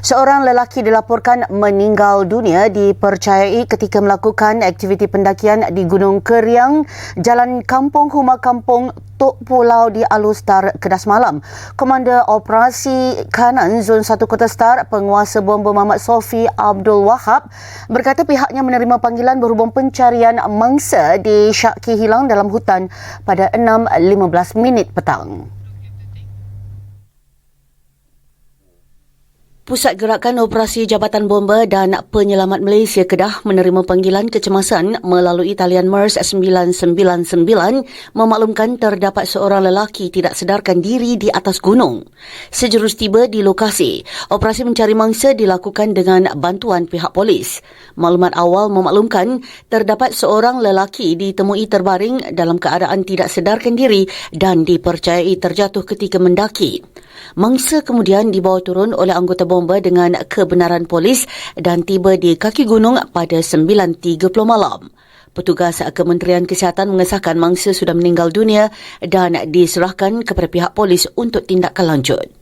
Seorang lelaki dilaporkan meninggal dunia dipercayai ketika melakukan aktiviti pendakian di Gunung Keriang, Jalan Kampung Huma Kampung Tok Pulau di Alustar, Kedas Malam. Komander Operasi Kanan Zon 1 Kota Star, penguasa bom Muhammad Sofi Abdul Wahab berkata pihaknya menerima panggilan berhubung pencarian mangsa di Syaki hilang dalam hutan pada 6.15 minit petang. Pusat Gerakan Operasi Jabatan Bomba dan Penyelamat Malaysia Kedah menerima panggilan kecemasan melalui talian MERS 999 memaklumkan terdapat seorang lelaki tidak sedarkan diri di atas gunung. Sejurus tiba di lokasi, operasi mencari mangsa dilakukan dengan bantuan pihak polis. Maklumat awal memaklumkan terdapat seorang lelaki ditemui terbaring dalam keadaan tidak sedarkan diri dan dipercayai terjatuh ketika mendaki. Mangsa kemudian dibawa turun oleh anggota bomba dengan kebenaran polis dan tiba di kaki gunung pada 9.30 malam. Petugas Kementerian Kesihatan mengesahkan mangsa sudah meninggal dunia dan diserahkan kepada pihak polis untuk tindakan lanjut.